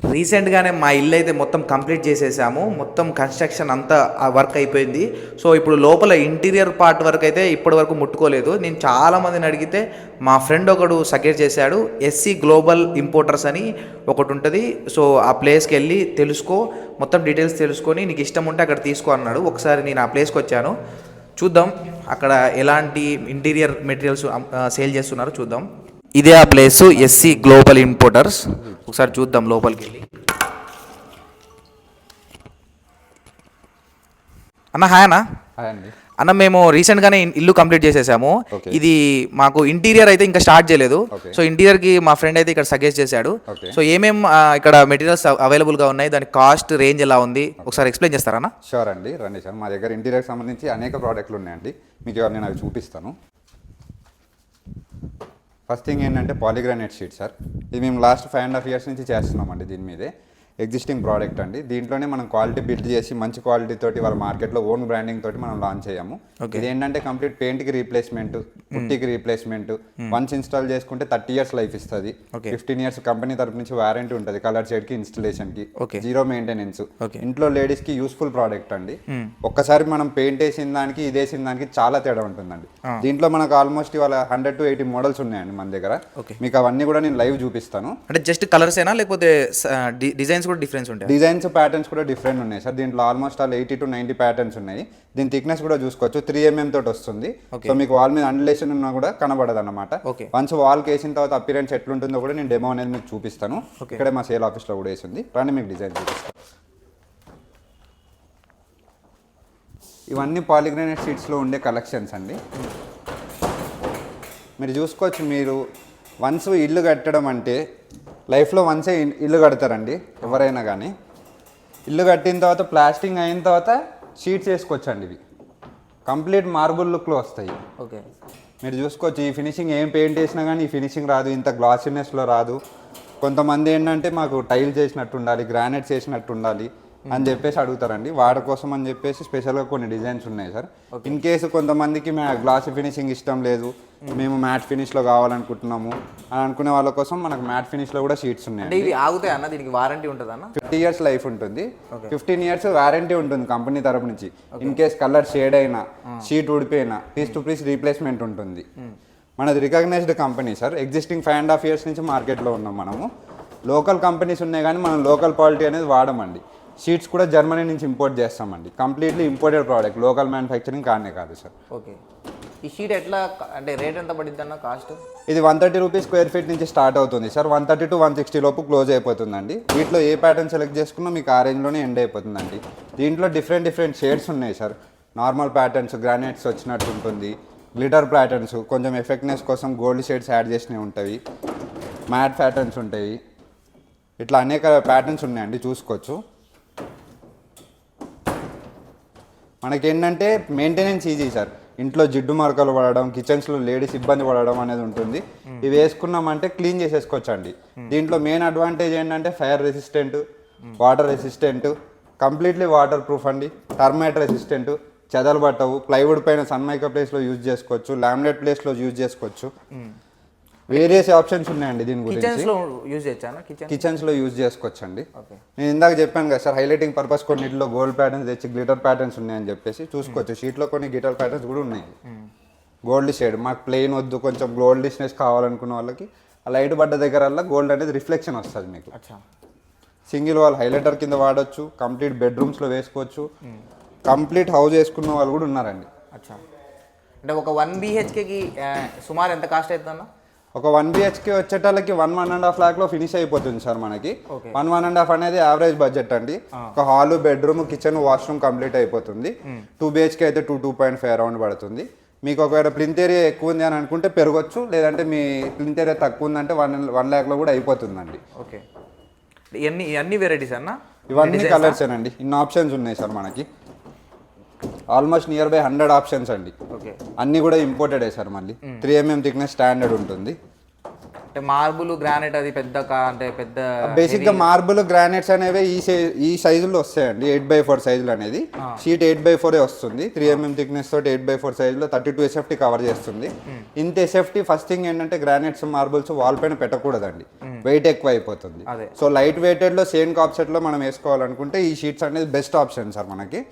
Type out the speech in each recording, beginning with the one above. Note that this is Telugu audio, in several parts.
రీసెంట్గానే మా ఇల్లు అయితే మొత్తం కంప్లీట్ చేసేసాము. మొత్తం కన్స్ట్రక్షన్ అంతా ఆ వర్క్ అయిపోయింది. సో ఇప్పుడు లోపల ఇంటీరియర్ పార్ట్ వరకు అయితే ఇప్పటి వరకు ముట్టుకోలేదు. నేను చాలా మందిని అడిగితే మా ఫ్రెండ్ ఒకడు సజెస్ట్ చేశాడు ఎస్సీ గ్లోబల్ ఇంపోర్టర్స్ అని ఒకటి ఉంటుంది. సో ఆ ప్లేస్కి వెళ్ళి తెలుసుకో మొత్తం డీటెయిల్స్ తెలుసుకొని నీకు ఇష్టం ఉంటే అక్కడ తీసుకో అన్నాడు. ఒకసారి నేను ఆ ప్లేస్కి వచ్చాను. చూద్దాం అక్కడ ఎలాంటి ఇంటీరియర్ మెటీరియల్స్ సేల్ చేస్తున్నారో చూద్దాం. ఇదే ఆ ప్లేస్ ఎస్సీ గ్లోబల్ ఇంపోర్టర్స్ ఒకసారి చూద్దాం లోపలికి వెళ్ళి అన్న హాయ్ అన్న. హాయ్ అండి. అన్న మేము రీసెంట్గానే ఇల్లు కంప్లీట్ చేసేసాము. ఇది మాకు ఇంటీరియర్ అయితే ఇంకా స్టార్ట్ చేయలేదు. సో ఇంటీరియర్కి మా ఫ్రెండ్ అయితే ఇక్కడ సజెస్ట్ చేశాడు. సో ఏమేం ఆ, ఇక్కడ మెటీరియల్స్ అవైలబుల్గా ఉన్నాయి దాని కాస్ట్ రేంజ్ ఎలా ఉంది? ఒకసారి ఎక్స్ప్లెయిన్ చేస్తారా అన్న? షూర్ అండి. రండి సార్. మా దగ్గర ఇంటీరియర్కి సంబంధించి అనేక ప్రోడక్ట్లు ఉన్నాయండి. మీకు నేను అవి చూపిస్తాను. ఫస్ట్ థింగ్ ఏంటంటే పాలిగ్రానైట్ షీట్ సార్. ఇది మేము last five and half years నుంచి చేస్తున్నామండి దీని మీదే. ఎగ్జిస్టింగ్ ప్రోడక్ట్ అండి. దీంట్లోనే మనం క్వాలిటీ బిల్డ్ చేసి మంచి క్వాలిటీ తోటి వాళ్ళ మార్కెట్లో ఓన్ బ్రాండింగ్ తోటి మనం లాంచ్ Okay. ఇది ఏంటంటే కంప్లీట్ పెయింట్కి రీప్లేస్మెంట్ పుట్టికి రీప్లేస్మెంట్ వన్స్ ఇన్స్టాల్ చేసుకుంటే థర్టీ ఇయర్స్ లైఫ్ ఇస్తుంది. ఫిఫ్టీన్ ఇయర్స్ కంపెనీ తరపు నుంచి వారంటీ ఉంటుంది. కలర్ షేడ్కి ఇన్స్టలేషన్కి Okay. Zero maintenance. ఇంట్లో లేడీస్కి యూస్ఫుల్ ప్రోడక్ట్ అండి. ఒక్కసారి మనం పెయింట్ వేసిన దానికి ఇది వేసిన దానికి చాలా తేడా ఉంటుందండి. దీంట్లో మనకు ఆల్మోస్ట్ ఇవాళ హండ్రెడ్ టు ఎయిటీ మోడల్స్ ఉన్నాయండి మన దగ్గర. మీకు అవన్నీ కూడా నేను లైవ్ చూపిస్తాను. అంటే జస్ట్ కలర్స్ ఏనా? లేకపోతే డిజైన్స్ కూడా డిఫరెన్స్ ఉంటాయి. డిజైన్స్ ప్యాటర్న్స్ కూడా డిఫరెంట్ ఉన్నాయి. సార్ దీంట్లో almost all eighty to ninety patterns ఉన్నాయి. దీని థిక్నెస్ కూడా చూసుకోవచ్చు. త్రీ ఎంఎం తోటి వస్తుంది. సో మీకు వాల్ మీద అండలేషన్ ఉన్నా కూడా కనబడదు అనమాట. వన్స్ వాల్ వేసిన తర్వాత అపిరెన్స్ ఎట్లుంటుందో కూడా నేను డెమో అనేది మీకు చూపిస్తాను. ఇక్కడే మా సేల్ ఆఫీస్లో కూడా వేసింది. రండి మీకు డిజైన్ చూపిస్తాను. ఇవన్నీ పాలిగ్రానైట్ షీట్స్లో ఉండే కలెక్షన్స్ అండి. మీరు చూసుకోవచ్చు మీరు. వన్స్ ఇల్లు కట్టడం అంటే లైఫ్లో వన్సే ఇల్లు కడతారండి ఎవరైనా కానీ ఇల్లు కట్టిన తర్వాత ప్లాస్టింగ్ అయిన తర్వాత షీట్స్ వేసుకోవచ్చండి ఇవి. కంప్లీట్ మార్బుల్ లుక్లో వస్తాయి. ఓకే. మీరు చూసుకోవచ్చు ఈ ఫినిషింగ్ ఏం పెయింట్ వేసినా కానీ ఈ ఫినిషింగ్ రాదు ఇంత గ్లాసీనెస్లో రాదు. కొంతమంది ఏంటంటే మాకు టైల్ చేసినట్టు ఉండాలి గ్రానైట్ చేసినట్టు ఉండాలి. అని చెప్పేసి అడుగుతారండి. వాటి కోసం అని చెప్పేసి స్పెషల్గా కొన్ని డిజైన్స్ ఉన్నాయి సార్. ఇన్ కేసు కొంతమందికి మా గ్లాసీ ఫినిషింగ్ ఇష్టం లేదు మేము మ్యాట్ ఫినిష్లో కావాలనుకుంటున్నాము అని అనుకునే వాళ్ళ కోసం మనకు మ్యాట్ ఫినిష్లో కూడా షీట్స్ ఉన్నాయి ఇవి ఆగుతాయి అన్న? దీనికి వారంటీ ఉంటుంది అన్న? ఫిఫ్టీ ఇయర్స్ లైఫ్ ఉంటుంది. ఫిఫ్టీన్ ఇయర్స్ వారంటీ ఉంటుంది కంపెనీ తరపు నుంచి. ఇన్ కేస్ కలర్ షేడ్ అయినా షీట్ ఊడిపోయినా పీస్ టు పీస్ రీప్లేస్మెంట్ ఉంటుంది. మనది recognised company sir. Existing five and half years నుంచి మార్కెట్లో ఉన్నాం మనము. లోకల్ కంపెనీస్ ఉన్నాయి కానీ మనం లోకల్ క్వాలిటీ అనేది వాడమండి. షీట్స్ కూడా జర్మనీ నుంచి ఇంపోర్ట్ చేస్తామండి. Completely imported product. Local manufacturing కానే కాదు సార్. ఓకే. ఈ షీట్ ఎట్లా అంటే రేట్ ఎంత పడుతుంది అన్న కాస్ట్? ఇది one thirty rupees square feet నుంచి స్టార్ట్ అవుతుంది sir. One thirty to one sixty లోపు క్లోజ్ అయిపోతుందండి. వీటిలో ఏ ప్యాటర్న్ సెలెక్ట్ చేసుకున్నా మీకు ఆ రేంజ్లోనే ఎండ్ అయిపోతుందండి. దీంట్లో డిఫరెంట్ డిఫరెంట్ షేడ్స్ ఉన్నాయి సార్. నార్మల్ ప్యాటర్న్స్ గ్రానైట్స్ వచ్చినట్టు ఉంటుంది. గ్లిటర్ ప్యాటర్న్స్ కొంచెం ఎఫెక్ట్నెస్ కోసం గోల్డ్ షేడ్స్ యాడ్ చేసినవి ఉంటాయి. మ్యాట్ ప్యాటర్న్స్ ఉంటాయి. ఇట్లా అనేక ప్యాటర్న్స్ ఉన్నాయండి చూసుకోవచ్చు. మనకేంటంటే మెయింటెనెన్స్ ఈజీ సార్. ఇంట్లో జిడ్డు మరకలు పడడం కిచెన్స్లో లేడీస్ ఇబ్బంది పడడం అనేది ఉంటుంది. ఇవి వేసుకున్నామంటే క్లీన్ చేసేసుకోవచ్చు అండి దీంట్లో మెయిన్ అడ్వాంటేజ్ ఏంటంటే fire resistant water resistant completely water proof అండి. టర్మైట్ రెసిస్టెంట్ చెదలు పట్టవు. ప్లైవుడ్ పైన సన్మైక ప్లేస్లో యూజ్ చేసుకోవచ్చు. లామినేట్ ప్లేస్లో యూజ్ చేసుకోవచ్చు. వేరియస్ ఆప్షన్స్ ఉన్నాయండి దీని గురించి. కిచెన్స్లో యూజ్ చేయొచ్చా కిచెన్ కిచెన్స్లో యూజ్ చేసుకోవచ్చు అండి ఓకే. నేను ఇందాక చెప్పాను కదా సార్ హైలైటింగ్ పర్పస్ కొన్నిట్లో గోల్డ్ ప్యాటర్న్స్ తెచ్చి గ్లిటర్ ప్యాటర్న్స్ ఉన్నాయని చెప్పేసి చూసుకోవచ్చు. షీట్లో కొన్ని గ్లిటర్ ప్యాటర్న్స్ కూడా ఉన్నాయి. గోల్డ్ షేడ్ మాకు ప్లెయిన్ వద్దు కొంచెం గోల్డిష్నెస్ కావాలనుకున్న వాళ్ళకి ఆ లైట్ పడ్డ దగ్గర గోల్డ్ అనేది రిఫ్లెక్షన్ వస్తుంది మీకు. అచ్చా. సింగిల్ వాల్ హైలైటర్ కింద వాడొచ్చు కంప్లీట్ బెడ్రూమ్స్లో వేసుకోవచ్చు. కంప్లీట్ హౌస్ వేసుకున్న వాళ్ళు కూడా ఉన్నారండి. అచ్చా. అంటే ఒక వన్ బిహెచ్కేకి సుమారు ఎంత కాస్ట్ అవుతుంది అన్న ఒక వన్ బిహెచ్కే వచ్చేటాలకి వన్ వన్ అండ్ హాఫ్ ల్యాక్లో ఫినిష్ అయిపోతుంది సార్ మనకి. వన్ వన్ అండ్ హాఫ్ అనేది యావరేజ్ బడ్జెట్ అండి. ఒక hall bedroom kitchen washroom complete అయిపోతుంది. టూ బిహెచ్కే అయితే two two point five around పడుతుంది. మీకు ఒకవేళ ప్లింత్ ఏరియా ఎక్కువ ఉంది అని అనుకుంటే పెరగొచ్చు లేదంటే మీ ప్లింత్ ఏరియా తక్కువ ఉందంటే వన్ వన్ ల్యాక్లో కూడా అయిపోతుందండి. ఓకే ఇవన్నీ ఇవన్నీ వెరైటీస్ అన్న? ఇవన్నీ కలర్స్ అండి ఇన్ని ఆప్షన్స్ ఉన్నాయి సార్ మనకి. Almost near by hundred options అండి. అన్నీ కూడా ఇంపోర్టెడే సార్ మళ్ళీ. త్రీ ఎంఎం థిక్నెస్ స్టాండర్డ్ ఉంటుంది. అంటే మార్బుల్ గ్రానైట్ అది పెద్ద అంటే పెద్ద బేసిక్గా మార్బుల్ గ్రానైట్స్ అనేవి ఈ ఈ సైజులో వస్తాయండి. ఎయిట్ బై ఫోర్ సైజులు అనేది. షీట్ ఎయిట్ బై ఫోరే వస్తుంది. త్రీ ఎంఎం థిక్నెస్ తోటి ఎయిట్ బై ఫోర్ సైజులో థర్టీ టూ ఎస్ఎఫ్టీ కవర్ చేస్తుంది. ఇంత ఎస్ఎఫ్టీ ఫస్ట్ థింగ్ ఏంటంటే గ్రానైట్స్ మార్బుల్స్ వాల్ పైన పెట్టకూడదండి. వెయిట్ ఎక్కువ అయిపోతుంది. సో లైట్ వెయిటెడ్లో సేమ్ కాప్సెట్లో మనం వేసుకోవాలనుకుంటే ఈ షీట్స్ అనేది బెస్ట్ ఆప్షన్ సార్ మనకి.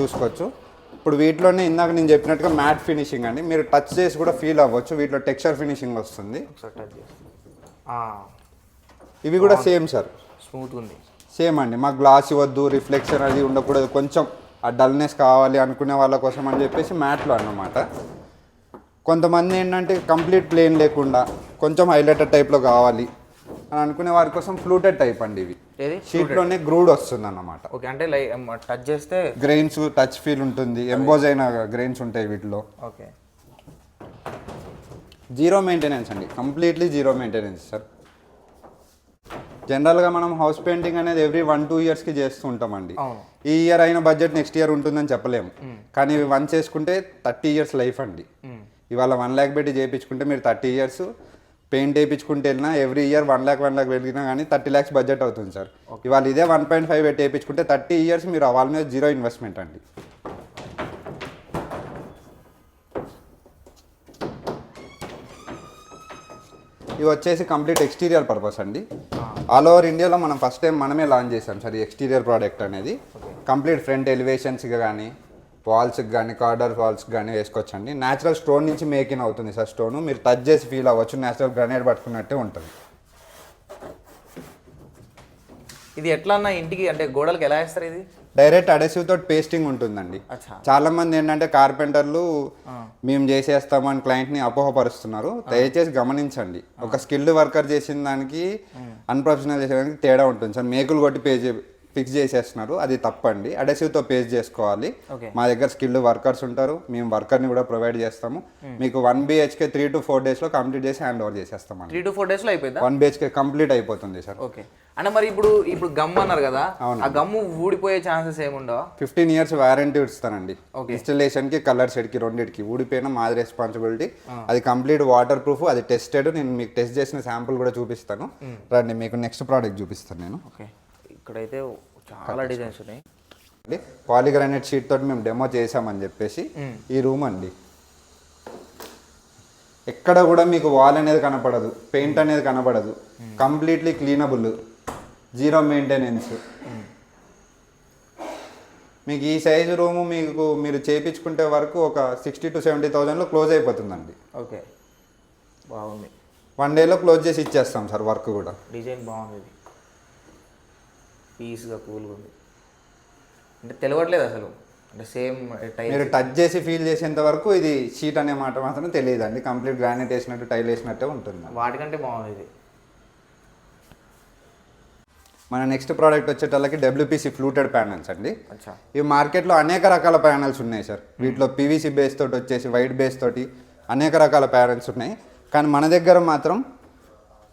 చూసుకోవచ్చు. ఇప్పుడు వీటిలోనే ఇందాక నేను చెప్పినట్టుగా మ్యాట్ ఫినిషింగ్ అండి. మీరు టచ్ చేసి కూడా ఫీల్ అవ్వచ్చు. వీటిలో టెక్స్చర్ ఫినిషింగ్ వస్తుంది. ఒకసారి టచ్ చేస్తాను ఇవి కూడా సేమ్ సార్. స్మూత్గా ఉంది. సేమ్ అండి. మాకు గ్లాస్ ఇవ్వద్దు రిఫ్లెక్షన్ అది ఉండకూడదు. కొంచెం ఆ డల్నెస్ కావాలి అనుకునే వాళ్ళ కోసం అని చెప్పేసి మ్యాట్లో అన్నమాట. కొంతమంది ఏంటంటే కంప్లీట్ ప్లేన్ లేకుండా కొంచెం హైలైటర్ టైప్లో కావాలి. అని అనుకునే వారి కోసం ఫ్లూటెడ్ టైప్ అండి ఇవి. ఏది? షీట్లోనే గ్రూడ్ వస్తుంది అన్నమాట ఓకే అంటే టచ్ చేస్తే గ్రెయిన్స్ టచ్ ఫీల్ ఉంటుంది. ఎంబోజ్ అయిన గ్రెయిన్స్ ఉంటాయి వీటిలో. ఓకే. జీరో మెయింటెనెన్స్ అండి. కంప్లీట్లీ జీరో మెయింటెనెన్స్ సార్ జనరల్గా మనం హౌస్ పెయింటింగ్ అనేది ఎవ్రీ వన్ టూ ఇయర్స్కి చేస్తూ ఉంటామండి. ఈ ఇయర్ అయిన బడ్జెట్ నెక్స్ట్ ఇయర్ ఉంటుందని చెప్పలేము. కానీ ఇవి వన్ చేసుకుంటే థర్టీ ఇయర్స్ లైఫ్ అండి. ఇవాళ వన్ ల్యాక్ పెట్టి చేయించుకుంటే మీరు థర్టీ ఇయర్స్ పెయింట్ వేయించుకుంటే వెళ్ళినా every year one lakh one lakh వెళ్ళినా కానీ థర్టీ ల్యాక్స్ బడ్జెట్ అవుతుంది సార్. ఇవాళ ఇదే వన్ పాయింట్ ఫైవ్ పెట్టి వేయించుకుంటే థర్టీ ఇయర్స్ మీరు వాళ్ళ మీద జీరో ఇన్వెస్ట్మెంట్ అండి. ఇవి వచ్చేసి కంప్లీట్ ఎక్స్టీరియర్ పర్పస్ అండి. ఆల్ ఓవర్ ఇండియాలో మనం ఫస్ట్ టైం మనమే లాంచ్ చేసాం సార్ ఈ ఎక్స్టీరియర్ ప్రోడక్ట్ అనేది. కంప్లీట్ ఫ్రంట్ ఎలివేషన్స్కి కానీ వాల్స్కి కానీ కార్డర్ వాల్స్కి కానీ వేసుకోవచ్చండి. న్యాచురల్ స్టోన్ నుంచి మేకింగ్ అవుతుంది సార్ స్టోన్. మీరు టచ్ చేసి ఫీల్ అవ్వచ్చు. న్యాచురల్ గ్రనేడ్ పట్టుకున్నట్టే ఉంటుంది. ఇది ఎట్లా అన్న ఇంటికి అంటే గోడలకు ఎలా వేస్తారు ఇది? డైరెక్ట్ అడెసివ్ తోటి పేస్టింగ్ ఉంటుందండి. చాలా మంది ఏంటంటే కార్పెంటర్లు మేము చేసేస్తామని క్లయింట్ని అపోహపరుస్తున్నారు. దయచేసి గమనించండి. ఒక స్కిల్డ్ వర్కర్ చేసిన దానికి అన్ప్రొఫెషనల్ చేసే దానికి తేడా ఉంటుంది. సార్ మేకులు కొట్టి పే ఫిక్స్ చేసేస్తున్నారు. అది తప్పండి. అడెసివ్తో పేస్ చేసుకోవాలి. మా దగ్గర స్కిల్డ్ వర్కర్స్ ఉంటారు. మేము వర్కర్ని కూడా ప్రొవైడ్ చేస్తాము. మీకు one BHK three to four డేస్లో కంప్లీట్ చేసి హ్యాండ్ ఓవర్ చేసేస్తామండి త్రీ టు ఫోర్ డేస్లో అయిపోయిందా? వన్ బిహెచ్కే కంప్లీట్ అయిపోతుంది సార్. ఓకే అంటే మరి ఇప్పుడు ఇప్పుడు గమ్ అన్నారు కదా. ఆ గమ్ము ఊడిపోయే ఛాన్సెస్ ఏముండవా? ఫిఫ్టీన్ ఇయర్స్ వారంటీ ఇస్తానండి. ఇన్స్టలేషన్కి కలర్ సెట్కి రెండింటికి ఊడిపోయిన మాది రెస్పాన్సిబిలిటీ అది కంప్లీట్ వాటర్ ప్రూఫ్ అది టెస్టెడ్ నేను మీకు టెస్ట్ చేసిన శాంపుల్ కూడా చూపిస్తాను. రండి మీకు నెక్స్ట్ ప్రోడక్ట్ చూపిస్తాను నేను. ఓకే ఇక్కడైతే చాలా డిజైన్స్ ఉన్నాయి. పాలిగ్రానైట్ షీట్ తోటి మేము డెమో చేసామని చెప్పేసి ఈ రూమ్ అండి. ఎక్కడ కూడా మీకు వాల్ అనేది కనపడదు పెయింట్ అనేది కనపడదు. Completely cleanable zero maintenance. మీకు ఈ సైజు రూము మీకు మీరు చేయించుకుంటే వరకు ఒక సిక్స్టీ టు సెవెంటీ థౌజండ్లో క్లోజ్ అయిపోతుందండి. ఓకే. బాగుంది. వన్ డేలో క్లోజ్ చేసి ఇచ్చేస్తాం సార్ వర్క్ కూడా. డిజైన్ బాగుంది పీస్గా కూల్గా ఉంది. అంటే తెలియట్లేదు అసలు. అంటే సేమ్ మీరు టచ్ చేసి ఫీల్ చేసేంత వరకు ఇది షీట్ అనే మాట మాత్రం తెలియదండి. కంప్లీట్ గ్రానైట్ వేసినట్టు టైల్ వేసినట్టే ఉంటుంది. వాటికంటే బాగుంది ఇది. మన నెక్స్ట్ ప్రోడక్ట్ వచ్చేటల్లకి డబ్ల్యూపీసీ ఫ్లూటెడ్ ప్యానల్స్ అండి. ఈ మార్కెట్లో అనేక రకాల ప్యానల్స్ ఉన్నాయి సార్. వీటిలో పీవీసీ బేస్ తోటి వచ్చేసి వైట్ బేస్ తోటి అనేక రకాల ప్యానల్స్ ఉన్నాయి. కానీ మన దగ్గర మాత్రం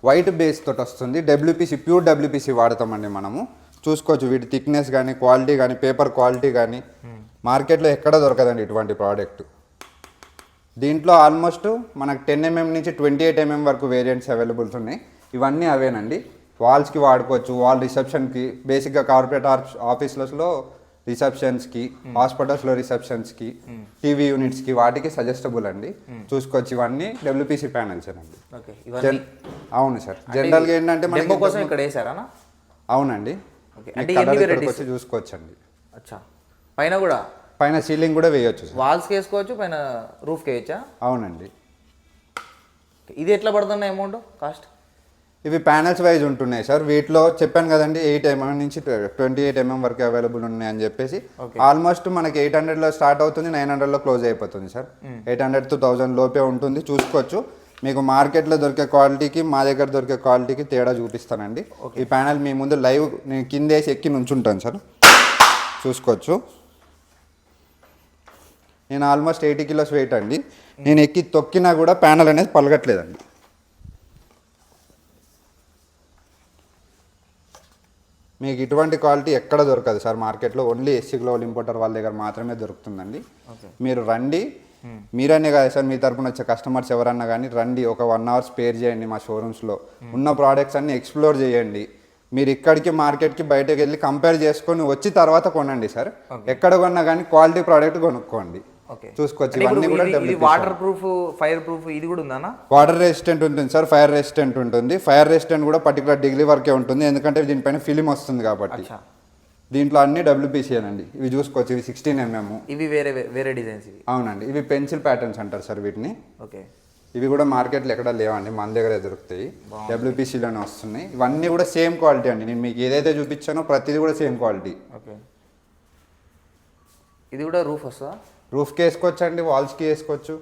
వైట్ బేస్ తోటి వస్తుంది. డబ్ల్యూపీసీ ప్యూర్ డబ్ల్యూపీసీ వాడతామండి మనము. చూసుకోవచ్చు. వీటి థిక్నెస్ కానీ క్వాలిటీ కానీ పేపర్ క్వాలిటీ కానీ మార్కెట్లో ఎక్కడ దొరకదండి ఇటువంటి ప్రోడక్ట్ దీంట్లో ఆల్మోస్ట్ మనకు టెన్ ఎంఎం నుంచి ట్వంటీ ఎయిట్ ఎంఎం వరకు వేరియంట్స్ అవైలబుల్స్ ఉన్నాయి. ఇవన్నీ అవేనండి. వాల్స్కి వాడుకోవచ్చు. వాల్ రిసెప్షన్కి బేసిక్గా కార్పొరేట్ ఆఫీస్లలో రిసెప్షన్స్కి హాస్పిటల్స్లో రిసెప్షన్స్కి టీవీ యూనిట్స్కి వాటికి సజెస్టబుల్ అండి. చూసుకోవచ్చు. ఇవన్నీ డబ్ల్యూపీసీ ప్యానల్స్ అండి. అవును సార్. జనరల్గా ఏంటంటే కోసం ఇక్కడ వేసారా అవునండి. అంటే? వచ్చి చూసుకోవచ్చండి. అచ్చా. పైన కూడా? పైన సీలింగ్ కూడా వేయొచ్చు వాల్స్కి వేసుకోవచ్చు పైన రూఫ్కి వేయచ్చా? అవునండి. ఇది ఎట్లా పడుతుంది అమౌంట్ కాస్ట్? ఇవి ప్యానల్స్ వైజ్ ఉంటున్నాయి సార్. వీటిలో చెప్పాను కదండి ఎయిట్ ఎంఎం నుంచి ట్వంటీ ఎయిట్ ఎంఎం వరకు అవైలబుల్ ఉన్నాయి అని చెప్పేసి. ఆల్మోస్ట్ మనకి ఎయిట్ హండ్రెడ్లో స్టార్ట్ అవుతుంది నైన్ హండ్రెడ్లో క్లోజ్ అయిపోతుంది sir. Eight hundred to thousand లోపే ఉంటుంది చూసుకోవచ్చు. మీకు మార్కెట్లో దొరికే క్వాలిటీకి మా దగ్గర దొరికే క్వాలిటీకి తేడా చూపిస్తానండి. ఈ ప్యానల్ మీ ముందు లైవ్ నేను కిందేసి ఎక్కి నుంచుంటాను సార్. చూసుకోవచ్చు. నేను ఆల్మోస్ట్ ఎయిటీ కిలోస్ వెయిట్ అండి. నేను ఎక్కి తొక్కినా కూడా ప్యానల్ అనేది పలగట్లేదండి. మీకు ఇటువంటి క్వాలిటీ ఎక్కడ దొరకదు సార్ మార్కెట్లో. ఓన్లీ ఎస్సీ గ్లోబల్ ఇంపోర్టర్ వాళ్ళ దగ్గర మాత్రమే దొరుకుతుందండి. మీరు రండి. మీరనే కాదు సార్ మీ తరపున వచ్చే కస్టమర్స్ ఎవరన్నా కానీ రండి ఒక వన్ అవర్ స్పేర్ చేయండి మా షోరూమ్స్లో ఉన్న ప్రోడక్ట్స్ అన్ని ఎక్స్ప్లోర్ చేయండి. మీరు ఇక్కడికి మార్కెట్కి బయటకు వెళ్ళి కంపేర్ చేసుకొని వచ్చి తర్వాత కొనండి సార్. ఎక్కడ కొన్నా కానీ క్వాలిటీ ప్రోడక్ట్ కొనుక్కోండి. చూసుకోవచ్చు ఇవన్నీ కూడా వాటర్ ప్రూఫ్ ఫైర్ ప్రూఫ్ ఇది కూడా ఉందా వాటర్ రెసిస్టెంట్ ఉంటుంది సార్ ఫైర్ రెసిస్టెంట్ ఉంటుంది. ఫైర్ రెసిస్టెంట్ కూడా పర్టికులర్ డిగ్రీ వరకే ఉంటుంది. ఎందుకంటే దీనిపైన ఫిలిం వస్తుంది కాబట్టి. దీంట్లో అన్ని డబ్ల్యూపీసీ అండి ఇవి చూసుకోవచ్చు ఇవి సిక్స్టీన్ ఎంఎం ఇవి వేరే వేరే డిజైన్స్ ఇవి? అవునండి. ఇవి పెన్సిల్ ప్యాటర్న్స్ అంటారు సార్ వీటిని. ఓకే. ఇవి కూడా మార్కెట్లో ఎక్కడ లేవండి మన దగ్గరే దొరుకుతాయి. డబ్ల్యూపీసీలోనే వస్తున్నాయి. ఇవన్నీ కూడా సేమ్ క్వాలిటీ అండి. నేను మీకు ఏదైతే చూపించానో ప్రతిదీ కూడా సేమ్ క్వాలిటీ ఓకే. ఇది కూడా రూఫ్ వస్తుందా రూఫ్కి వేసుకోవచ్చు అండి వాల్స్కి వేసుకోవచ్చు.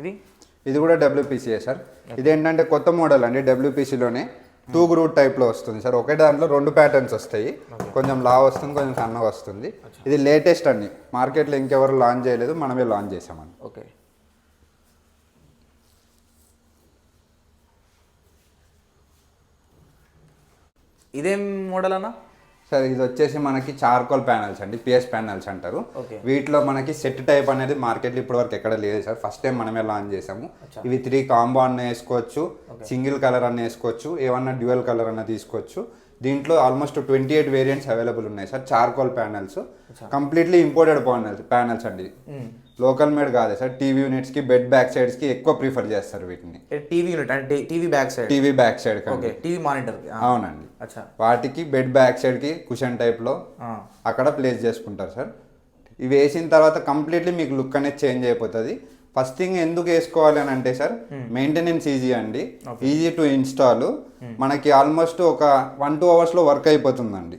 ఇది ఇది కూడా డబ్ల్యూపీసీయే సార్ ఇదేంటంటే కొత్త మోడల్ అండి డబ్ల్యూపీసీలోనే టూ గ్రూట్ టైప్లో వస్తుంది సార్ ఒకే దాంట్లో రెండు ప్యాటర్న్స్ వస్తాయి. కొంచెం లా వస్తుంది కొంచెం సన్నగా వస్తుంది. ఇది లేటెస్ట్ అండి. మార్కెట్లో ఇంకెవరు లాంచ్ చేయలేదు మనమే లాంచ్ చేసామండి. ఓకే ఇదేం మోడల్ అన్న? సార్ ఇది వచ్చేసి మనకి చార్కోల్ ప్యానల్స్ అండి పిఎస్ ప్యానల్స్ అంటారు. వీటిలో మనకి సెట్ టైప్ అనేది మార్కెట్లో ఇప్పటి వరకు ఎక్కడ లేదు సార్. ఫస్ట్ టైం మనమే లాంచ్ చేసాము. ఇవి త్రీ కాంబో అన్న వేసుకోవచ్చు సింగిల్ కలర్ అన్న వేసుకోవచ్చు ఏమన్నా డ్యూయల్ కలర్ అన్న తీసుకోవచ్చు. దీంట్లో almost twenty eight variants available ఉన్నాయి sir charcoal panels. Completely imported panels panels అండి. లోకల్ మేడ్ కాదు సార్. టీవీ యూనిట్స్కి బెడ్ బ్యాక్ సైడ్స్కి ఎక్కువ ప్రిఫర్ చేస్తారు వీటిని. టీవీ యూనిట్ అంటే TV back side? TV back side okay TV monitor. అవునండి. వాటికి బెడ్ బ్యాక్ సైడ్కి కుషన్ టైప్లో. అక్కడ ప్లేస్ చేసుకుంటారు సార్. ఇవి వేసిన తర్వాత కంప్లీట్లీ మీకు లుక్ అనేది చేంజ్ అయిపోతుంది. ఫస్ట్ థింగ్ ఎందుకు వేసుకోవాలి అని అంటే సార్ మెయింటెనెన్స్ ఈజీ అండి. Easy to install. మనకి ఆల్మోస్ట్ ఒక వన్ టూ అవర్స్లో వర్క్ అయిపోతుందండి.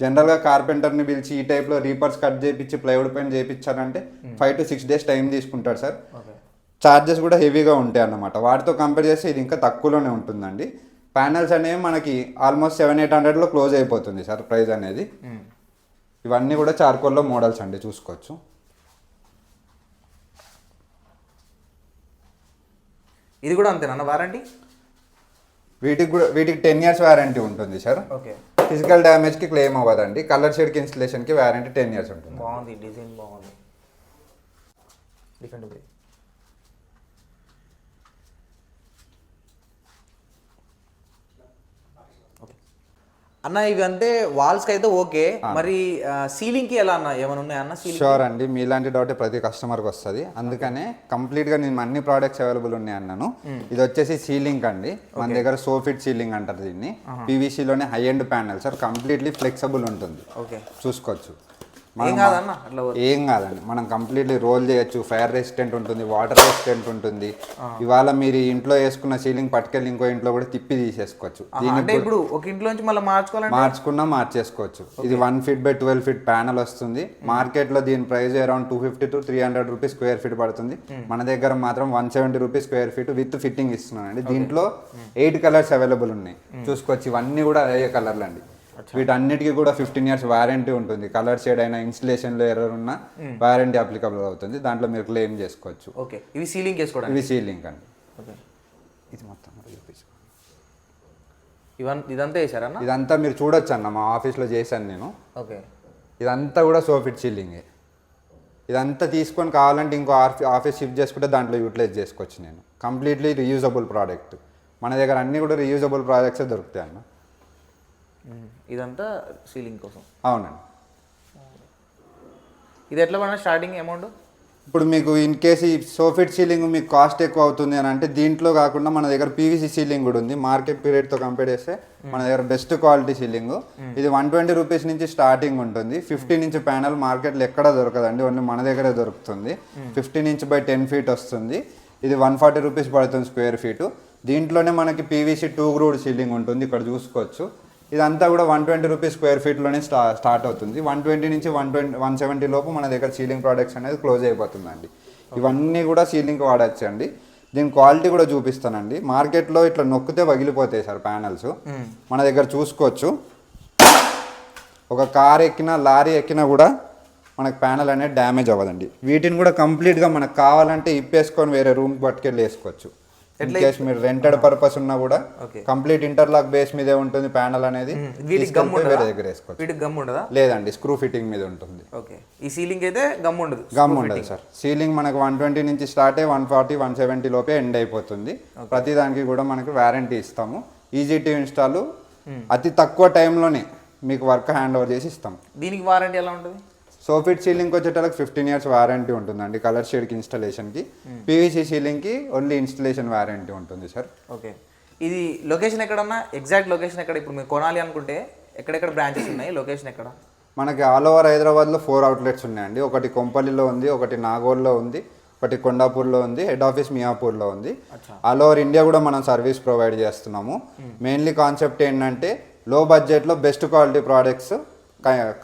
జనరల్గా కార్పెంటర్ని పిలిచి ఈ టైప్లో రీపర్స్ కట్ చేయించి ప్లైవుడ్ పైన చేయించారంటే five to six days time తీసుకుంటారు సార్. ఓకే. చార్జెస్ కూడా హెవీగా ఉంటాయి అన్నమాట. వాటితో కంపేర్ చేస్తే ఇది ఇంకా తక్కువలోనే ఉంటుందండి. ప్యానల్స్ అనేవి మనకి ఆల్మోస్ట్ సెవెన్ ఎయిట్ హండ్రెడ్లో క్లోజ్ అయిపోతుంది సార్ ప్రైస్ అనేది. ఇవన్నీ కూడా చార్కోల్లో మోడల్స్ అండి చూసుకోవచ్చు. ఇది కూడా అంతేనా వారంటీ? వీటికి కూడా వీటికి టెన్ ఇయర్స్ వారంటీ ఉంటుంది సార్. ఓకే. ఫిజికల్ డ్యామేజ్కి క్లెయిమ్ అవ్వదండి. కలర్ షేడ్కి ఇన్స్టలేషన్కి వారంటీ టెన్ ఇయర్స్ ఉంటుంది. బాగుంది డిజైన్ బాగుంది డిఫరెంట్ ఉంది ఓకే. అన్న ఇవి అంటే వాల్స్కి అయితే ఓకే. మరి సీలింగ్కి ఎలా అన్న? ఏమైనా ఉన్నాయా అన్న? సీలింగ్ షూర్ అండి. మీలాంటి డౌట్ ప్రతి కస్టమర్కి వస్తుంది. అందుకనే కంప్లీట్గా నేను అన్ని ప్రోడక్ట్స్ అవైలబుల్ ఉన్నాయి అన్నాను. ఇది వచ్చేసి సీలింగ్ అండి మన దగ్గర సోఫిట్ సీలింగ్ అంటారు దీన్ని. పీవీసీలోనే high end panel sir completely flexible ఉంటుంది. ఓకే. చూసుకోవచ్చు. ఏం మనం కాదన్న? అట్లా ఏం కాదండి. మనం కంప్లీట్లీ రోల్ చేయొచ్చు. ఫైర్ రెసిస్టెంట్ ఉంటుంది వాటర్ రెసిస్టెంట్ ఉంటుంది. ఇవాళ మీరు ఇంట్లో వేసుకున్న సీలింగ్ పట్టుకెళ్ళి ఇంకో ఇంట్లో కూడా తిప్పి తీసేసుకోవచ్చు. అంటే ఇప్పుడు ఒక ఇంట్లో నుంచి మళ్ళీ మార్చుకోవాలంటే? మార్చుకున్నా మార్చేసుకోవచ్చు. ఇది one feet by twelve feet panel వస్తుంది. మార్కెట్లో దీని price around two fifty to three hundred rupees square feet పడుతుంది. మన దగ్గర మాత్రం one seventy rupees square feet with fitting ఇస్తున్నానండి. దీంట్లో ఎయిట్ కలర్స్ అవైలబుల్ ఉన్నాయి. చూసుకోవచ్చు. ఇవన్నీ కూడా అదే కలర్లు అండి వీటన్నిటికీ కూడా ఫిఫ్టీన్ ఇయర్స్ వారంటీ ఉంటుంది. కలర్ షేడ్ అయినా ఇన్స్టలేషన్లో ఎర్రర్ ఉన్నా వారంటీ అప్లికబుల్ అవుతుంది. దాంట్లో మీరు క్లెయిమ్ చేసుకోవచ్చు. ఓకే. ఇవి సీలింగ్ వేసుకోవడానికి ఇవి సీలింగ్ అండి. ఓకే. ఇది మొత్తం కూడా చూపించు. ఇవన్ ఇదంతా వేసారన్న ఇదంతా మీరు చూడొచ్చు అన్న. మా ఆఫీస్లో చేశాను నేను. ఓకే. ఇదంతా కూడా సోఫిట్ సీలింగే ఇదంతా తీసుకొని కావాలంటే ఇంకో ఆఫీ ఆఫీస్ షిఫ్ట్ చేసుకుంటే దాంట్లో యూటిలైజ్ చేసుకోవచ్చు నేను. కంప్లీట్లీ రీయూజబుల్ ప్రోడక్ట్ మన దగ్గర అన్నీ కూడా రీయూజబుల్ ప్రాజెక్ట్సే దొరుకుతాయి అన్న. ఇదంతా సీలింగ్ కోసం. అవునండి. ఇది ఎట్లా పడినా స్టార్టింగ్ అమౌంట్ ఇప్పుడు మీకు ఇన్ కేస్ ఈ సోఫిట్ సీలింగ్ మీకు కాస్ట్ ఎక్కువ అవుతుంది అని అంటే దీంట్లో కాకుండా మన దగ్గర పీవీసీ సీలింగ్ కూడా ఉంది. మార్కెట్ పీరియడ్తో కంపేర్ చేస్తే మన దగ్గర బెస్ట్ క్వాలిటీ సీలింగ్ ఇది వన్ ట్వంటీ రూపీస్ నుంచి స్టార్టింగ్ ఉంటుంది. ఫిఫ్టీ ఇంచ్ ప్యానల్ మార్కెట్లో ఎక్కడ దొరకదండి. ఓన్లీ మన దగ్గరే దొరుకుతుంది. Fifteen inch by ten feet వస్తుంది. ఇది వన్ ఫార్టీ రూపీస్ పడుతుంది స్క్వేర్ ఫీటు దీంట్లోనే మనకి పీవీసీ టూ గ్రూడ్ సీలింగ్ ఉంటుంది. ఇక్కడ చూసుకోవచ్చు. ఇదంతా కూడా వన్ ట్వంటీ రూపీస్ స్క్వేర్ ఫీట్లోనే స్టా స్టార్ట్ అవుతుంది. వన్ ట్వంటీ నుంచి వన్ ట్వంటీ వన్ సెవెంటీ లోపు మన దగ్గర సీలింగ్ ప్రోడక్ట్స్ అనేది క్లోజ్ అయిపోతుందండి. ఇవన్నీ కూడా సీలింగ్ వాడచ్చు అండి దీని క్వాలిటీ కూడా చూపిస్తానండి. మార్కెట్లో ఇట్లా నొక్కితే పగిలిపోతాయి సార్ ప్యానల్స్ మన దగ్గర చూసుకోవచ్చు. ఒక కార్ ఎక్కినా లారీ ఎక్కినా కూడా మనకు ప్యానల్ అనేది డ్యామేజ్ అవ్వదండి. వీటిని కూడా కంప్లీట్గా మనకు కావాలంటే ఇప్పేసుకొని వేరే రూమ్ పట్టుకెళ్ళి వేసుకోవచ్చు. కేస్ మీరు రెంటెడ్ పర్పస్ ఉన్నా కూడా కంప్లీట్ ఇంటర్లాక్ బేస్ మీదే ఉంటుంది ప్యానల్ అనేది. వీటికి గమ్ వేరే దగ్గర వేసుకోవచ్చు. వీటికి గమ్ ఉండదా? లేదండి స్క్రూ ఫిట్టింగ్ మీద ఉంటుంది. ఓకే ఈ సీలింగ్ అయితే గమ్ ఉండదు గమ్ ఉండదు సార్. సీలింగ్ మనకు వన్ ట్వంటీ నుంచి స్టార్ట్ అయ్యి వన్ ఫార్టీ వన్ సెవెంటీ లోపే ఎండ్ అయిపోతుంది. ప్రతి దానికి కూడా మనకు వారంటీ ఇస్తాము. ఈజీ టు ఇన్స్టాల్ అతి తక్కువ టైంలోనే మీకు వర్క్ హ్యాండ్ ఓవర్ చేసి ఇస్తాం దీనికి వారంటీ ఎలా ఉంటుంది? సోఫిట్ సీలింగ్ వచ్చేటలకు ఫిఫ్టీన్ ఇయర్స్ వారంటీ ఉంటుందండి కలర్ షేడ్కి ఇన్స్టాలేషన్కి. పీవీసీ సీలింగ్కి ఓన్లీ ఇన్స్టలేషన్ వారంటీ ఉంటుంది సార్. ఓకే. ఇది లొకేషన్ ఎక్కడన్నా? ఎగ్జాక్ట్ లొకేషన్ ఎక్కడ? ఇప్పుడు మీరు కొనాలి అనుకుంటే ఎక్కడెక్కడ బ్రాంచెస్ ఉన్నాయి? లొకేషన్ ఎక్కడ? మనకి ఆల్ ఓవర్ హైదరాబాద్లో ఫోర్ అవుట్లెట్స్ ఉన్నాయండి. ఒకటి కొంపల్లిలో ఉంది ఒకటి నాగోల్లో ఉంది ఒకటి కొండాపూర్లో ఉంది హెడ్ ఆఫీస్ మియాపూర్లో ఉంది. ఆల్ ఓవర్ ఇండియా కూడా మనం సర్వీస్ ప్రొవైడ్ చేస్తున్నాము. మెయిన్లీ కాన్సెప్ట్ ఏంటంటే లో బడ్జెట్లో బెస్ట్ క్వాలిటీ ప్రోడక్ట్స్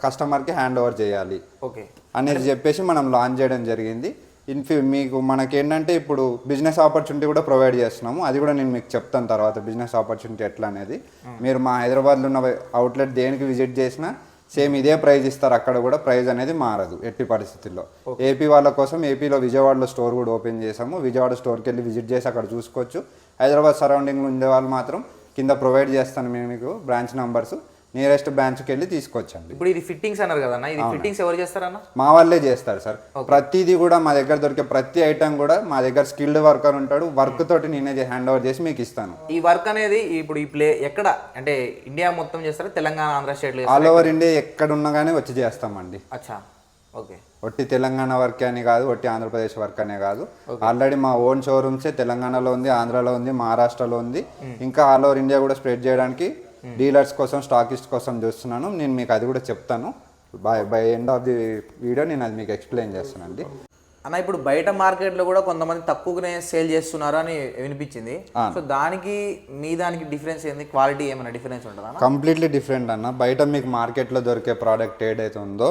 కస్టమర్కి హ్యాండ్ ఓవర్ చేయాలి. ఓకే. అనేది చెప్పేసి మనం లాంచ్ చేయడం జరిగింది. ఇన్ఫి మీకు మనకి ఏంటంటే ఇప్పుడు బిజినెస్ ఆపర్చునిటీ కూడా ప్రొవైడ్ చేస్తున్నాము. అది కూడా నేను మీకు చెప్తాను తర్వాత బిజినెస్ ఆపర్చునిటీ ఎట్లా అనేది. మీరు మా హైదరాబాద్లో ఉన్న అవుట్లెట్ దేనికి విజిట్ చేసినా సేమ్ ఇదే ప్రైస్ ఇస్తారు. అక్కడ కూడా ప్రైస్ అనేది మారదు ఎట్టి పరిస్థితుల్లో. ఏపీ వాళ్ళ కోసం ఏపీలో విజయవాడలో స్టోర్ కూడా ఓపెన్ చేసాము విజయవాడ స్టోర్కి వెళ్ళి విజిట్ చేసి అక్కడ చూసుకోవచ్చు. హైదరాబాద్ సరౌండింగ్లో ఉండే వాళ్ళు మాత్రం కింద ప్రొవైడ్ చేస్తాను మేము మీకు బ్రాంచ్ నంబర్స్ నియరెస్ట్ బ్రాంచ్కి వెళ్ళి తీసుకొచ్చండి. ఇప్పుడు ఇది ఫిట్టింగ్స్ అన్నారు కదన్నా ఇది ఫిట్టింగ్స్ ఎవరు చేస్తారన్న? మా వాళ్ళే చేస్తారు సార్. ప్రతిదీ కూడా మా దగ్గర దొరికే ప్రతి ఐటమ్ కూడా మా దగ్గర స్కిల్డ్ వర్కర్ ఉంటాడు. వర్క్ తోటి నేనే హ్యాండ్ ఓవర్ చేసి మీకు ఇస్తాను. ఈ వర్క్ అనేది ఇప్పుడు ఈ ప్లే ఎక్కడ? అంటే ఇండియా మొత్తం చేస్తారా? తెలంగాణ ఆంధ్ర స్టేట్లో ఆల్ ఓవర్ ఇండియా ఎక్కడ? ఉన్నా కానీ వచ్చి చేస్తామండి. అచ్చా. ఓకే ఒట్టి తెలంగాణ వర్క్ అని కాదు ఒట్టి ఆంధ్రప్రదేశ్ వర్క్ అనే కాదు. ఆల్రెడీ మా ఓన్ షోరూమ్సే తెలంగాణలో ఉంది ఆంధ్రాలో ఉంది మహారాష్ట్రలో ఉంది. ఇంకా ఆల్ ఓవర్ ఇండియా కూడా స్ప్రెడ్ చేయడానికి Hmm. డీలర్స్ కోసం స్టాకిస్ట్ కోసం చూస్తున్నాను. నేను మీకు అది కూడా చెప్తాను. Bye bye end of the video నేను అది మీకు ఎక్స్ప్లెయిన్ చేస్తానండి. అన్న ఇప్పుడు బయట మార్కెట్లో కూడా కొంతమంది తక్కువగానే సేల్ చేస్తున్నారు అని వినిపించింది. సో దానికి మీ దానికి డిఫరెన్స్ ఏంది? క్వాలిటీ ఏమైనా డిఫరెన్స్ ఉంటుందా? కంప్లీట్లీ డిఫరెంట్ అన్న. బయట మీకు మార్కెట్లో దొరికే ప్రోడక్ట్ ఏదైతే ఉందో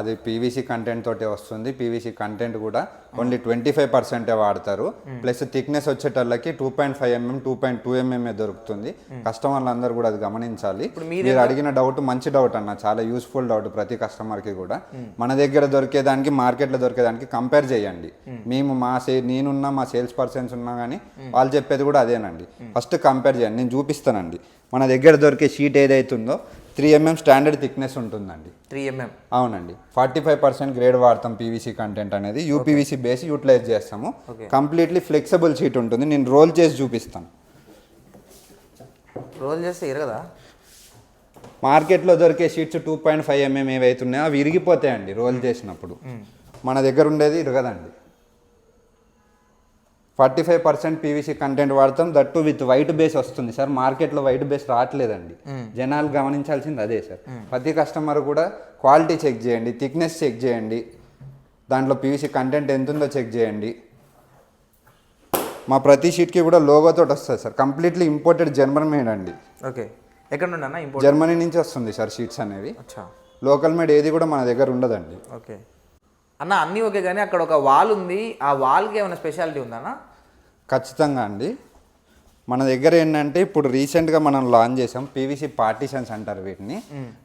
అది పీవీసీ కంటెంట్ తోటే వస్తుంది. పీవీసీ కంటెంట్ కూడా ఓన్లీ ట్వంటీ ఫైవ్ పర్సెంటే వాడతారు. Plus thickness వచ్చేటల్లకి two point five mm two point two mm దొరుకుతుంది. కస్టమర్లు అందరూ కూడా అది గమనించాలి. మీరు అడిగిన డౌట్ మంచి డౌట్ అన్న చాలా యూస్ఫుల్ డౌట్ ప్రతి కస్టమర్కి కూడా. మన దగ్గర దొరికేదానికి మార్కెట్లో దొరికేదానికి కంపేర్ చేయండి. మేము మా సే నేనున్నా మా సేల్స్ పర్సన్స్ ఉన్నా కానీ వాళ్ళు చెప్పేది కూడా అదేనండి. ఫస్ట్ కంపేర్ చేయండి. నేను చూపిస్తానండి. మన దగ్గర దొరికే షీట్ ఏదైతుందో త్రీ ఎంఎం స్టాండర్డ్ థిక్నెస్ ఉంటుందండి. త్రీ ఎంఎం అవునండి. ఫార్టీ ఫైవ్ పర్సెంట్ గ్రేడ్ వాడతాం పీవీసీ కంటెంట్ అనేది. యూపీవీసీ బేస్ యూటిలైజ్ చేస్తాము. కంప్లీట్లీ ఫ్లెక్సిబుల్ షీట్ ఉంటుంది. నేను రోల్ చేసి చూపిస్తాను. రోల్ చేస్తే ఇరగదా? మార్కెట్లో దొరికే sheets two point five mm ఏవైతున్నాయో అవి ఇరిగిపోతాయండి రోల్ చేసినప్పుడు. మన దగ్గర ఉండేది ఇరగదండి. Forty five percent PVC content వాడతాం. దట్టు విత్ వైట్ బేస్ వస్తుంది సార్. మార్కెట్లో వైట్ బేస్ రావట్లేదండి. జనాలు గమనించాల్సింది అదే సార్. ప్రతి కస్టమర్ కూడా క్వాలిటీ చెక్ చేయండి థిక్నెస్ చెక్ చేయండి దాంట్లో పీవీసీ కంటెంట్ ఎంత ఉందో చెక్ చేయండి. మా ప్రతి షీట్కి కూడా లోగోతో వస్తుంది sir. Completely imported German made అండి. ఓకే. ఎక్కడ నుండి జర్మనీ నుంచి వస్తుంది సార్ షీట్స్ అనేవి. లోకల్ మేడ్ ఏది కూడా మన దగ్గర ఉండదండి. ఓకే. అన్న అన్నీ ఓకే కానీ అక్కడ ఒక వాల్ ఉంది. ఆ వాల్కి ఏమైనా స్పెషాలిటీ ఉందా ఖచ్చితంగా అండి. మన దగ్గర ఏంటంటే ఇప్పుడు రీసెంట్గా మనం లాంచ్ చేసాం పీవీసీ పార్టీషన్స్ అంటారు వీటిని.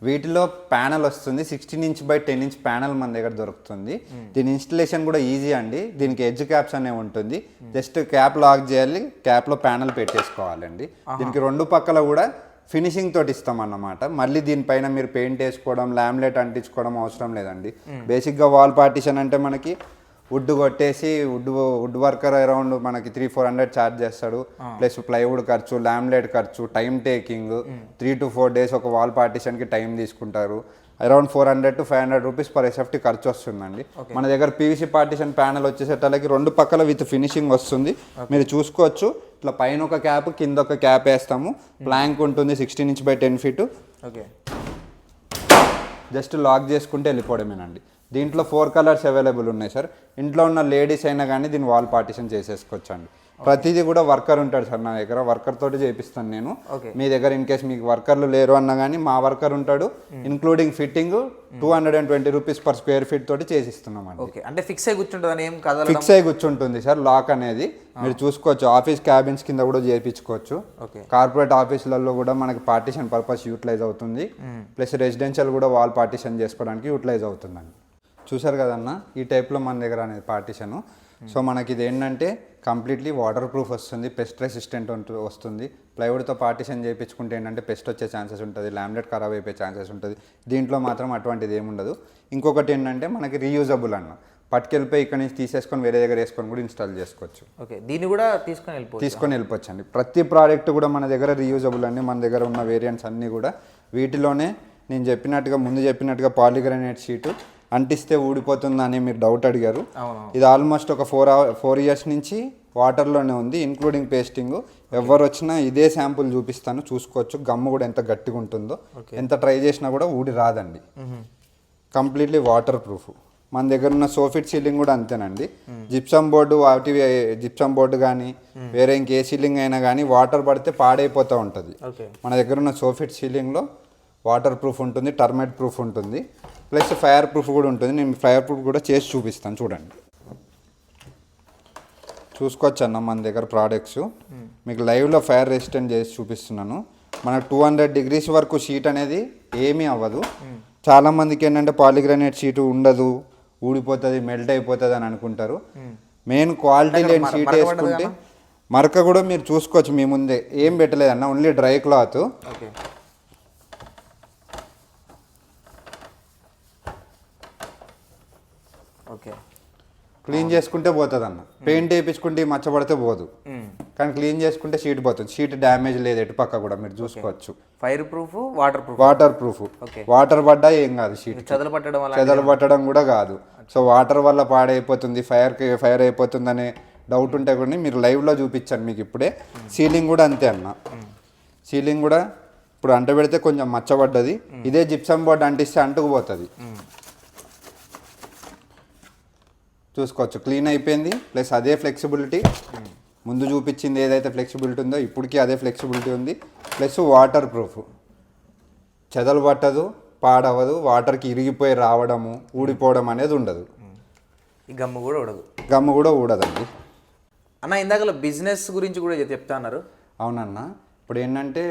వీటిలో ప్యానల్ వస్తుంది. Sixteen inch by ten inch panel మన దగ్గర దొరుకుతుంది. దీని ఇన్స్టలేషన్ కూడా ఈజీ అండి. దీనికి ఎడ్జ్ క్యాప్స్ అనేవి ఉంటుంది. జస్ట్ క్యాప్ లాక్ చేయాలి. క్యాప్లో ప్యానల్ పెట్టేసుకోవాలండి. దీనికి రెండు పక్కల కూడా ఫినిషింగ్ తోటి ఇస్తాం అన్నమాట మళ్ళీ దీనిపైన మీరు పెయింట్ వేసుకోవడం లామినేట్ అంటించుకోవడం అవసరం లేదండి. బేసిక్గా వాల్ పార్టీషన్ అంటే మనకి వుడ్ కొట్టేసి వుడ్ వుడ్ వర్కర్ అరౌండ్ మనకి త్రీ ఫోర్ హండ్రెడ్ ఛార్జ్ చేస్తాడు. ప్లస్ ప్లైవుడ్ ఖర్చు లామినేట్ ఖర్చు time taking three to four days ఒక వాల్ పార్టీషన్కి టైం తీసుకుంటారు. Around four hundred to five hundred rupees per SFT ఖర్చు వస్తుందండి. మన దగ్గర పీవీసీ పార్టీషన్ ప్యానల్ వచ్చేసేటలకి రెండు పక్కల విత్ ఫినిషింగ్ వస్తుంది. మీరు చూసుకోవచ్చు. ఇట్లా పైన ఒక క్యాప్ కింద ఒక క్యాప్ వేస్తాము. ప్లాంక్ ఉంటుంది sixteen inch by ten feet okay. Just lock చేసుకుంటే వెళ్ళిపోవడమేనండి. దీంట్లో ఫోర్ కలర్స్ అవైలబుల్ ఉన్నాయి సార్ ఇంట్లో ఉన్న లేడీస్ అయినా కానీ దీన్ని వాల్ పార్టీషన్ చేసేసుకోవచ్చు అండి ప్రతిదీ కూడా వర్కర్ ఉంటాడు సార్ నా దగ్గర. వర్కర్ తోటి చేపిస్తాను నేను. మీ దగ్గర ఇన్ కేస్ మీకు వర్కర్లు లేరు అన్నా కానీ మా వర్కర్ ఉంటాడు. Including fitting two hundred and twenty rupees per square feet తోటి చేసిస్తున్నాం అండి ఓకే అంటే ఫిక్స్ అయి కూర్చుంటుంది ఏం కదలడం? ఫిక్స్ అయి కూర్చుంటుంది సార్ లాక్ అనేది. మీరు చూసుకోవచ్చు ఆఫీస్ క్యాబిన్స్ కింద కూడా చేయించుకోవచ్చు కార్పొరేట్ ఆఫీసులలో కూడా మనకి పార్టీషన్ పర్పస్ యూటిలైజ్ అవుతుంది. ప్లస్ రెసిడెన్షియల్ కూడా వాల్ పార్టీషన్ చేసుకోవడానికి యూటిలైజ్ అవుతుందండి. చూసారు కదన్న? ఈ టైప్లో మన దగ్గర అనేది పార్టీషను సో మనకి ఇది ఏంటంటే కంప్లీట్లీ వాటర్ ప్రూఫ్ వస్తుంది పెస్ట్ రెసిస్టెంట్ ఉంటు- వస్తుంది. ప్లైవుడ్తో పార్టిషన్ చేయించుకుంటే ఏంటంటే పెస్ట్ వచ్చే ఛాన్సెస్ ఉంటుంది లామినేట్ ఖరాబ్ అయిపోయే ఛాన్సెస్ ఉంటుంది. దీంట్లో మాత్రం అటువంటిది ఏముండదు ఇంకొకటి ఏంటంటే మనకి రీయూజబుల్ అన్న. పట్టుకెళ్ళిపోయి ఇక్కడ నుంచి తీసేసుకొని వేరే దగ్గర వేసుకొని కూడా ఇన్స్టాల్ చేసుకోవచ్చు. ఓకే దీన్ని కూడా తీసుకొని వెళ్ళిపోవచ్చు. తీసుకొని వెళ్ళిపోవచ్చు అండి ప్రతి ప్రోడక్ట్ కూడా మన దగ్గర రీయూజబుల్ అండి మన దగ్గర ఉన్న వేరియంట్స్ అన్నీ కూడా వీటిలోనే నేను చెప్పినట్టుగా ముందు చెప్పినట్టుగా పాలిగ్రానైట్ షీటు అంటిస్తే ఊడిపోతుందా అని మీరు డౌట్ అడిగారు. ఇది ఆల్మోస్ట్ ఒక ఫోర్ ఫోర్ ఇయర్స్ నుంచి వాటర్లోనే ఉంది ఇంక్లూడింగ్ పేస్టింగ్ ఎవరు వచ్చినా ఇదే శాంపుల్ చూపిస్తాను చూసుకోవచ్చు. గమ్ము కూడా ఎంత గట్టిగా ఉంటుందో ఎంత ట్రై చేసినా కూడా ఊడి రాదండి. కంప్లీట్లీ వాటర్ ప్రూఫ్ మన దగ్గర ఉన్న సోఫిట్ సీలింగ్ కూడా అంతేనండి. జిప్సమ్ బోర్డు వాటి జిప్సమ్ బోర్డు కానీ వేరే ఇంకే సీలింగ్ అయినా కానీ వాటర్ పడితే పాడైపోతూ ఉంటుంది. మన దగ్గర ఉన్న సోఫిట్ సీలింగ్లో వాటర్ ప్రూఫ్ ఉంటుంది టర్మైట్ ప్రూఫ్ ఉంటుంది. ప్లస్ ఫైర్ ప్రూఫ్ కూడా ఉంటుంది. నేను ఫైర్ ప్రూఫ్ కూడా చేసి చూపిస్తాను. చూడండి. చూసుకోవచ్చు అన్న మన దగ్గర ప్రోడక్ట్స్ మీకు లైవ్లో ఫైర్ రెసిస్టెంట్ చేసి చూపిస్తున్నాను. మనకు టూ హండ్రెడ్ డిగ్రీస్ వరకు షీట్ అనేది ఏమీ అవ్వదు. చాలా మందికి ఏంటంటే పాలిగ్రానైట్ షీట్ ఉండదు. ఊడిపోతుంది మెల్ట్ అయిపోతుంది అని అనుకుంటారు. మెయిన్ క్వాలిటీ లేని షీట్ వేసుకుంటే మరక కూడా మీరు చూసుకోవచ్చు మీ ముందే. ఏం పెట్టలేదన్న only dry cloth. Okay. Clean చేసుకుంటే పోతుంది అన్న పెయింట్ వేయించుకుంటే ఈ మచ్చ పడితే పోదు కానీ క్లీన్ చేసుకుంటే షీట్ పోతుంది. షీట్ డ్యామేజ్ లేదు ఎటు పక్క కూడా మీరు చూసుకోవచ్చు. Fireproof waterproof. Water proof. Water పడ్డా ఏం కాదు షీట్ చెదలు పట్టడం చెదలు పట్టడం కూడా కాదు. సో వాటర్ వల్ల పాడైపోతుంది ఫైర్ ఫైర్ అయిపోతుంది అనే డౌట్ ఉంటే కూడా మీరు లైవ్లో చూపించాను మీకు ఇప్పుడే. సీలింగ్ కూడా అంతే అన్న. సీలింగ్ కూడా ఇప్పుడు అంట పెడితే కొంచెం మచ్చబడ్డది. ఇదే జిప్సమ్ బోర్డ్ అంటిస్తే అంటుకుపోతుంది. చూసుకోవచ్చు. క్లీన్ అయిపోయింది ప్లస్ అదే ఫ్లెక్సిబిలిటీ ముందు చూపించింది ఏదైతే ఫ్లెక్సిబిలిటీ ఉందో ఇప్పటికీ అదే ఫ్లెక్సిబిలిటీ ఉంది. ప్లస్ వాటర్ ప్రూఫ్ చెదలు పట్టదు పాడవదు వాటర్కి ఇరిగిపోయి రావడము ఊడిపోవడం అనేది ఉండదు. ఈ గమ్ము కూడా ఉడదు గమ్ము కూడా ఊడదండి. అన్న ఇందాకలో బిజినెస్ గురించి కూడా చెప్తా అన్నారు. అవునన్నా ఇప్పుడు ఏంటంటే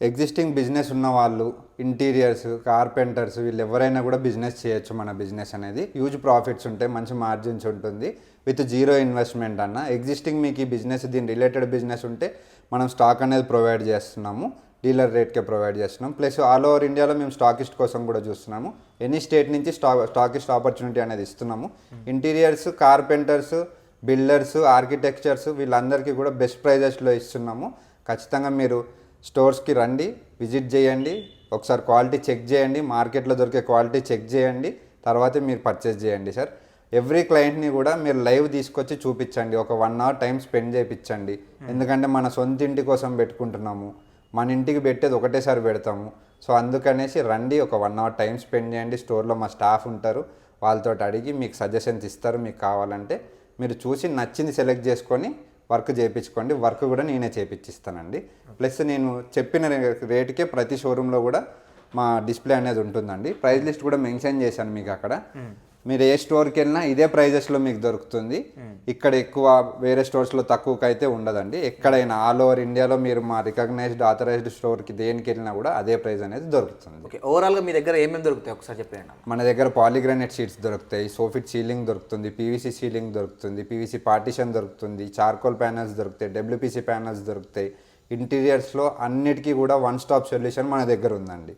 ఎగ్జిస్టింగ్ బిజినెస్ ఉన్న వాళ్ళు ఇంటీరియర్స్ కార్పెంటర్స్ వీళ్ళు ఎవరైనా కూడా బిజినెస్ చేయొచ్చు మన బిజినెస్ అనేది. హ్యూజ్ ప్రాఫిట్స్ ఉంటాయి మంచి మార్జిన్స్ ఉంటుంది. విత్ జీరో ఇన్వెస్ట్మెంట్ అన్న. ఎగ్జిస్టింగ్ మీకు ఈ బిజినెస్ దీని రిలేటెడ్ బిజినెస్ ఉంటే మనం స్టాక్ అనేది ప్రొవైడ్ చేస్తున్నాము. డీలర్ రేట్కే ప్రొవైడ్ చేస్తున్నాం. ప్లస్ ఆల్ ఓవర్ ఇండియాలో మేము స్టాకిస్ట్ కోసం కూడా చూస్తున్నాము. ఎనీ స్టేట్ నుంచి స్టా స్టాకిస్ట్ ఆపర్చునిటీ అనేది ఇస్తున్నాము. ఇంటీరియర్స్ కార్పెంటర్స్ బిల్డర్స్ ఆర్కిటెక్చర్స్ వీళ్ళందరికీ కూడా బెస్ట్ ప్రైజెస్లో ఇస్తున్నాము. ఖచ్చితంగా మీరు స్టోర్స్కి రండి విజిట్ చేయండి ఒకసారి క్వాలిటీ చెక్ చేయండి మార్కెట్లో దొరికే క్వాలిటీ చెక్ చేయండి తర్వాతే మీరు పర్చేస్ చేయండి సార్. ఎవ్రీ క్లయింట్ని కూడా మీరు లైవ్ తీసుకొచ్చి చూపించండి ఒక వన్ అవర్ టైం స్పెండ్ చేయించండి. ఎందుకంటే మన సొంత ఇంటి కోసం పెట్టుకుంటున్నాము మన ఇంటికి పెట్టేది ఒకటేసారి పెడతాము. సో అందుకనేసి రండి ఒక వన్ అవర్ టైం స్పెండ్ చేయండి స్టోర్లో మా స్టాఫ్ ఉంటారు వాళ్ళతో అడిగి మీకు సజెషన్స్ ఇస్తారు మీకు కావాలంటే మీరు చూసి నచ్చింది సెలెక్ట్ చేసుకొని వర్క్ చేయించుకోండి. వర్క్ కూడా నేనే చేయించిస్తానండి. ప్లస్ నేను చెప్పిన రేటుకే ప్రతి షోరూంలో కూడా మా డిస్ప్లే అనేది ఉంటుందండి. ప్రైస్ లిస్ట్ కూడా మెన్షన్ చేశాను మీకు అక్కడ. మీరు ఏ స్టోర్కి వెళ్ళినా ఇదే ప్రైజెస్లో మీకు దొరుకుతుంది. ఇక్కడ ఎక్కువ వేరే స్టోర్స్లో తక్కువకి అయితే ఉండదండి. ఎక్కడైనా ఆల్ ఓవర్ ఇండియాలో మీరు మా రికగ్నైజ్డ్ ఆథరైజ్డ్ స్టోర్కి దేనికి వెళ్ళినా కూడా అదే ప్రైస్ అనేది దొరుకుతుంది. ఓకే ఓవరాల్గా మీ దగ్గర ఏమేమి దొరుకుతాయి? ఒకసారి చెప్పండి మన దగ్గర పాలిగ్రానైట్ షీట్స్ దొరుకుతాయి సోఫిట్ సీలింగ్ దొరుకుతుంది పీవీసీ సీలింగ్ దొరుకుతుంది పీవీసీ పార్టిషన్ దొరుకుతుంది చార్కోల్ ప్యానల్స్ దొరుకుతాయి డబ్ల్యూపీసీ ప్యానల్స్ దొరుకుతాయి. ఇంటీరియర్స్లో అన్నిటికీ కూడా వన్ స్టాప్ సొల్యూషన్ మన దగ్గర ఉందండి.